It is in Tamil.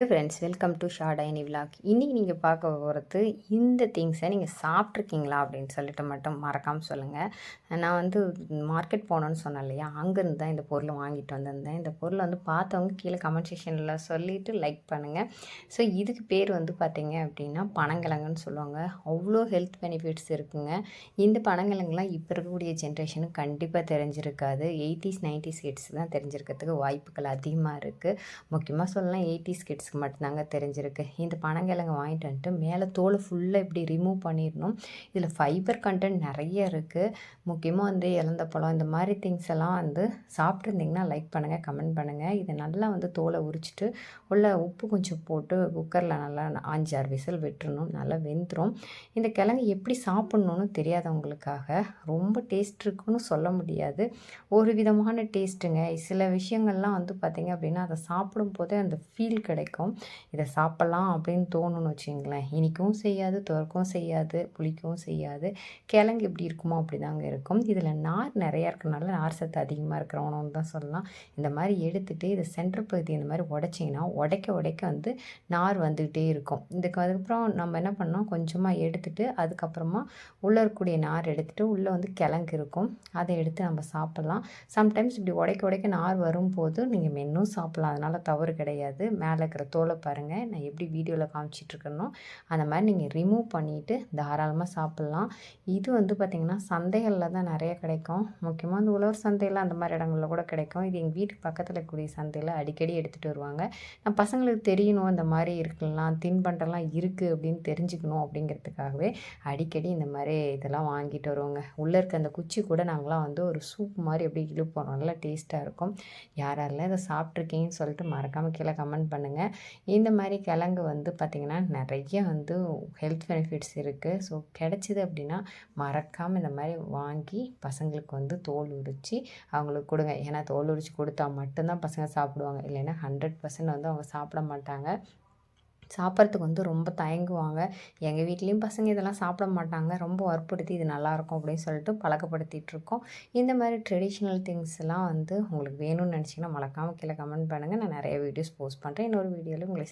ஃப்ரெண்ட்ஸ் வெல்கம் டு ஷார்டைனி விலாக் இன்றைக்கி நீங்கள் பார்க்க போகிறது இந்த திங்ஸை நீங்கள் சாப்பிட்ருக்கீங்களா அப்படின்னு சொல்லிட்டு மட்டும் மறக்காமல் சொல்லுங்கள் நான் வந்து மார்க்கெட் போனோன்னு சொன்னேன் இல்லையா? அங்கேருந்து தான் இந்த பொருளை வாங்கிட்டு வந்திருந்தேன். இந்த பொருளை வந்து பார்த்தவங்க கீழே கமெண்ட் செக்ஷனில் சொல்லிவிட்டு லைக் பண்ணுங்கள் ஸோ இதுக்கு பேர் வந்து பார்த்தீங்க அப்படின்னா பனங்கிழங்குன்னு சொல்லுவாங்க. அவ்வளோ ஹெல்த் பெனிஃபிட்ஸ் இருக்குங்க. இந்த பனங்கிழங்குலாம் இப்போ இருக்கக்கூடிய ஜென்ரேஷனுக்கு கண்டிப்பாக தெரிஞ்சிருக்காது. எயிட்டிஸ் நைன்டிஸ் கிட்ஸ் தான் தெரிஞ்சிருக்கிறதுக்கு வாய்ப்புகள் அதிகமாக இருக்குது முக்கியமாக சொல்லலாம் எயிட்டிஸ் கிட்ஸ் பேரண்ட்ஸ்க்கு மட்டும்தாங்க தெரிஞ்சிருக்கு. இந்த பனங்கிழங்கு வாங்கிட்டு வந்துட்டு மேலே தோலை ஃபுல்லாக இப்படி ரிமூவ் பண்ணிடணும். இதில் ஃபைபர் கண்டென்ட் நிறைய இருக்குது முக்கியமாக வந்து இழந்த பழம் இந்த மாதிரி திங்ஸ் எல்லாம் வந்து சாப்பிட்ருந்திங்கன்னா லைக் பண்ணுங்கள் கமெண்ட் பண்ணுங்கள் இதை நல்லா வந்து தோலை உரிச்சிட்டு உள்ள உப்பு கொஞ்சம் போட்டு குக்கரில் நல்லா அஞ்சாறு விசில் விட்டுறணும். நல்லா வெந்துடும் இந்த கிழங்கு எப்படி சாப்பிட்ணுன்னு தெரியாதவங்களுக்காக ரொம்ப டேஸ்ட் இருக்குன்னு சொல்ல முடியாது. ஒரு விதமான டேஸ்ட்டுங்க சில விஷயங்கள்லாம் வந்து பார்த்திங்க அப்படின்னா அதை சாப்பிடும் போதே அந்த ஃபீல் கிடைக்கும். இருக்கும் இதை சாப்பிட்லாம் அப்படின்னு தோணுன்னு வச்சுங்களேன் இனிக்கும் செய்யாது துறக்கவும் செய்யாது புளிக்கவும் செய்யாது. கிழங்கு எப்படி இருக்குமோ அப்படி தாங்க இருக்கும். இதில் நார் நிறையா இருக்கிறனால நார் சத்து அதிகமாக இருக்கிற உணவுன்னு தான் சொல்லலாம். இந்த மாதிரி எடுத்துகிட்டு இதை சென்டர் பகுதி இந்த மாதிரி உடைச்சிங்கன்னா உடைக்க உடைக்க வந்து நார் வந்துக்கிட்டே இருக்கும். இதுக்கு அதுக்கப்புறம் நம்ம என்ன பண்ணோம் கொஞ்சமாக எடுத்துகிட்டு அதுக்கப்புறமா உள்ளே இருக்கக்கூடிய நார் எடுத்துகிட்டு உள்ளே வந்து கிழங்கு இருக்கும். அதை எடுத்து நம்ம சாப்பிட்லாம். சம்டைம்ஸ் இப்படி உடைக்க உடைக்க நார் வரும்போது நீங்கள் மென்னும் சாப்பிட்லாம். அதனால் தவறு கிடையாது. மேலே இருக்கிற தோலை பாருங்கள் நான் எப்படி வீடியோவில் காமிச்சிட்ருக்கேனோ அந்த மாதிரி நீங்கள் ரிமூவ் பண்ணிவிட்டு தாராளமாக சாப்பிட்லாம். இது வந்து பார்த்திங்கன்னா சந்தைகளில் தான் நிறைய கிடைக்கும். முக்கியமாக இந்த உழவர் சந்தையில் அந்த மாதிரி இடங்களில் கூட கிடைக்கும். இது எங்கள் வீட்டுக்கு பக்கத்தில் இருக்கக்கூடிய சந்தையில் அடிக்கடி எடுத்துகிட்டு வருவாங்க. நான் பசங்களுக்கு தெரியணும் இந்த மாதிரி இருக்கலாம் தின்பண்டெல்லாம் இருக்குது அப்படின்னு தெரிஞ்சுக்கணும் அப்படிங்கிறதுக்காகவே அடிக்கடி இந்த மாதிரி இதெல்லாம் வாங்கிட்டு வருவாங்க. உள்ளே இருக்க அந்த குச்சி கூட நாங்களாம் வந்து ஒரு சூப் மாதிரி எப்படி இழுப்போம். நல்லா டேஸ்ட்டாக இருக்கும். யார் யாரெல்லாம் இதை சாப்பிட்ருக்கீங்கன்னு சொல்லிட்டு மறக்காமல் கீழே கமெண்ட் பண்ணுங்கள் இந்த மாதிரி கிழங்கு வந்து பார்த்திங்கன்னா நிறைய வந்து ஹெல்த் பெனிஃபிட்ஸ் இருக்குது ஸோ கிடச்சிது அப்படின்னா மறக்காமல் இந்த மாதிரி வாங்கி பசங்களுக்கு வந்து தோல் உரித்து அவங்களுக்கு கொடுங்க. ஏன்னா தோல் உரித்து கொடுத்தா மட்டும்தான் பசங்க சாப்பிடுவாங்க. இல்லைன்னா ஹண்ட்ரட் பர்சன்ட் வந்து அவங்க சாப்பிட மாட்டாங்க. சாப்பிட்றதுக்கு வந்து ரொம்ப தயங்குவாங்க. எங்கள் வீட்லேயும் பசங்க இதெல்லாம் சாப்பிட மாட்டாங்க. ரொம்ப வற்புறுத்தி இது நல்லாயிருக்கும் அப்படின்னு சொல்லிட்டு பழக்கப்படுத்திகிட்ருக்கோம் இந்த மாதிரி ட்ரெடிஷ்னல் திங்ஸ்லாம் வந்து உங்களுக்கு வேணும்னு நினச்சிங்கன்னா மறக்காமல் கீழே கமெண்ட் பண்ணுங்கள் நான் நிறைய வீடியோஸ் போஸ்ட் பண்ணுறேன் இன்னொரு வீடியோவில் உங்களை